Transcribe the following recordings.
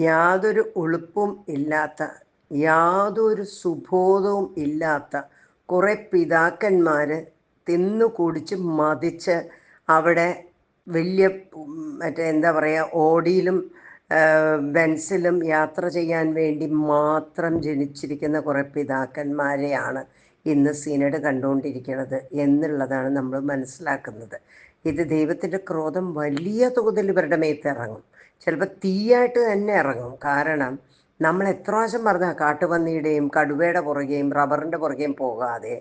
യാതൊരു ഉളുപ്പും ഇല്ലാത്ത യാതൊരു സുബോധവും ഇല്ലാത്ത കുറേ പിതാക്കന്മാർ തിന്നു കുടിച്ച് മതിച്ച് അവിടെ വലിയ മറ്റേ എന്താ പറയുക ഓടിയിലും ബെൻസിലും യാത്ര ചെയ്യാൻ വേണ്ടി മാത്രം ജനിച്ചിരിക്കുന്ന കുറേ പിതാക്കന്മാരെയാണ് ഇന്ന് സീനഡ് കണ്ടുകൊണ്ടിരിക്കുന്നത് എന്നുള്ളതാണ് നമ്മൾ മനസ്സിലാക്കുന്നത്. ഇത് ദൈവത്തിന്റെ ക്രോധം വലിയ തോതിൽ ഇവരുടെ മേത്ത് ഇറങ്ങും. ചിലപ്പോൾ തീയായിട്ട് തന്നെ ഇറങ്ങും. കാരണം നമ്മൾ എത്ര പ്രാവശ്യം പറഞ്ഞാൽ കാട്ടുപന്നിയുടെയും കടുവയുടെ പുറകെയും റബ്ബറിന്റെ പുറകെയും പോകാതെ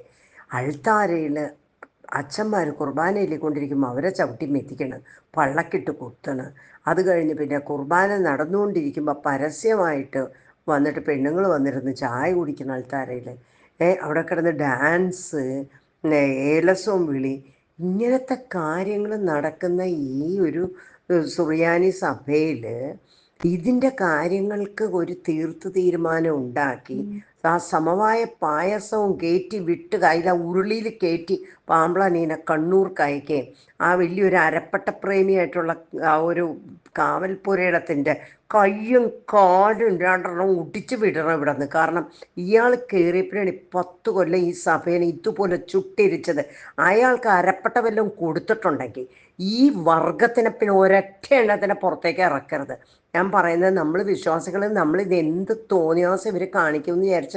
അൾത്താരയിൽ അച്ഛന്മാർ കുർബാനയിൽ കൊണ്ടിരിക്കുമ്പോൾ അവരെ ചവിട്ടി മെത്തിക്കണം പള്ളക്കിട്ട് കുത്തണ്. അത് കഴിഞ്ഞ് പിന്നെ കുർബാന നടന്നുകൊണ്ടിരിക്കുമ്പോൾ പരസ്യമായിട്ട് വന്നിട്ട് പെണ്ണുങ്ങൾ വന്നിരുന്ന് ചായ കുടിക്കുന്ന ആൾത്താരയിൽ അവിടെ കിടന്ന് ഡാൻസ് ഏലസവും വിളി ഇങ്ങനത്തെ കാര്യങ്ങൾ നടക്കുന്ന ഈ ഒരു സുറിയാനി സഭയിൽ ഇതിന്റെ കാര്യങ്ങൾക്ക് ഒരു തീർത്തു തീരുമാനം ഉണ്ടാക്കി ആ സമവായ പായസവും കയറ്റി വിട്ട് അതിലെ ഉരുളിയിൽ കയറ്റി പാമ്പ്ളനീനെ കണ്ണൂർക്ക് അയക്കുകയും ആ വലിയൊരു അരപ്പട്ട പ്രേമിയായിട്ടുള്ള ആ ഒരു കാവൽപുരയിടത്തിന്റെ കയ്യും കാലും രണ്ടെണ്ണം ഒടിച്ച് വിടണം ഇവിടെ നിന്ന് കാരണം ഇയാൾ കയറിയപ്പോഴാണ് പത്ത് കൊല്ലം ഈ സഭേനെ ഇതുപോലെ ചുട്ടിരിച്ചത്. അയാൾക്ക് അരപ്പട്ട വല്ലതും കൊടുത്തിട്ടുണ്ടെങ്കിൽ ഈ വർഗത്തിനെ പിന്നെ ഒരൊറ്റ എണ്ണത്തിനെ പുറത്തേക്ക് ഇറക്കരുത്. ഞാൻ പറയുന്നത് നമ്മൾ വിശ്വാസികൾ നമ്മളിത് എന്ത് തോന്നിയാസം ഇവർ കാണിക്കുമെന്ന് വിചാരിച്ച്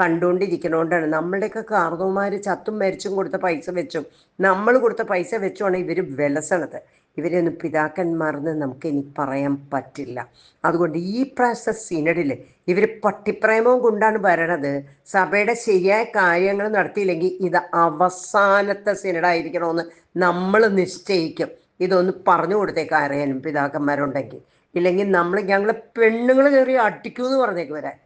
കണ്ടുകൊണ്ടിരിക്കണോണ്ടാണ്. നമ്മളുടെയൊക്കെ കാർന്നവന്മാർ ചത്തും മരിച്ചും കൊടുത്ത പൈസ വെച്ചും നമ്മൾ കൊടുത്ത പൈസ വെച്ചുമാണ് ഇവർ വിലസണത്. ഇവരൊന്നും പിതാക്കന്മാർന്ന് നമുക്ക് ഇനി പറയാൻ പറ്റില്ല. അതുകൊണ്ട് ഈ പ്രാവശ്യത്തെ സിനഡിൽ ഇവർ പട്ടിപ്രേമവും കൊണ്ടാണ് വരണത്. സഭയുടെ ശരിയായ കാര്യങ്ങൾ നടത്തിയില്ലെങ്കിൽ ഇത് അവസാനത്തെ സിനഡായിരിക്കണമെന്ന് നമ്മൾ നിശ്ചയിക്കും. ഇതൊന്ന് പറഞ്ഞു കൊടുത്തേക്ക് അറിയാനും പിതാക്കന്മാരുണ്ടെങ്കിൽ. ഇല്ലെങ്കിൽ നമ്മൾ ഞങ്ങൾ പെണ്ണുങ്ങൾ കയറി അടിക്കുമെന്ന് പറഞ്ഞേക്ക് വരാൻ.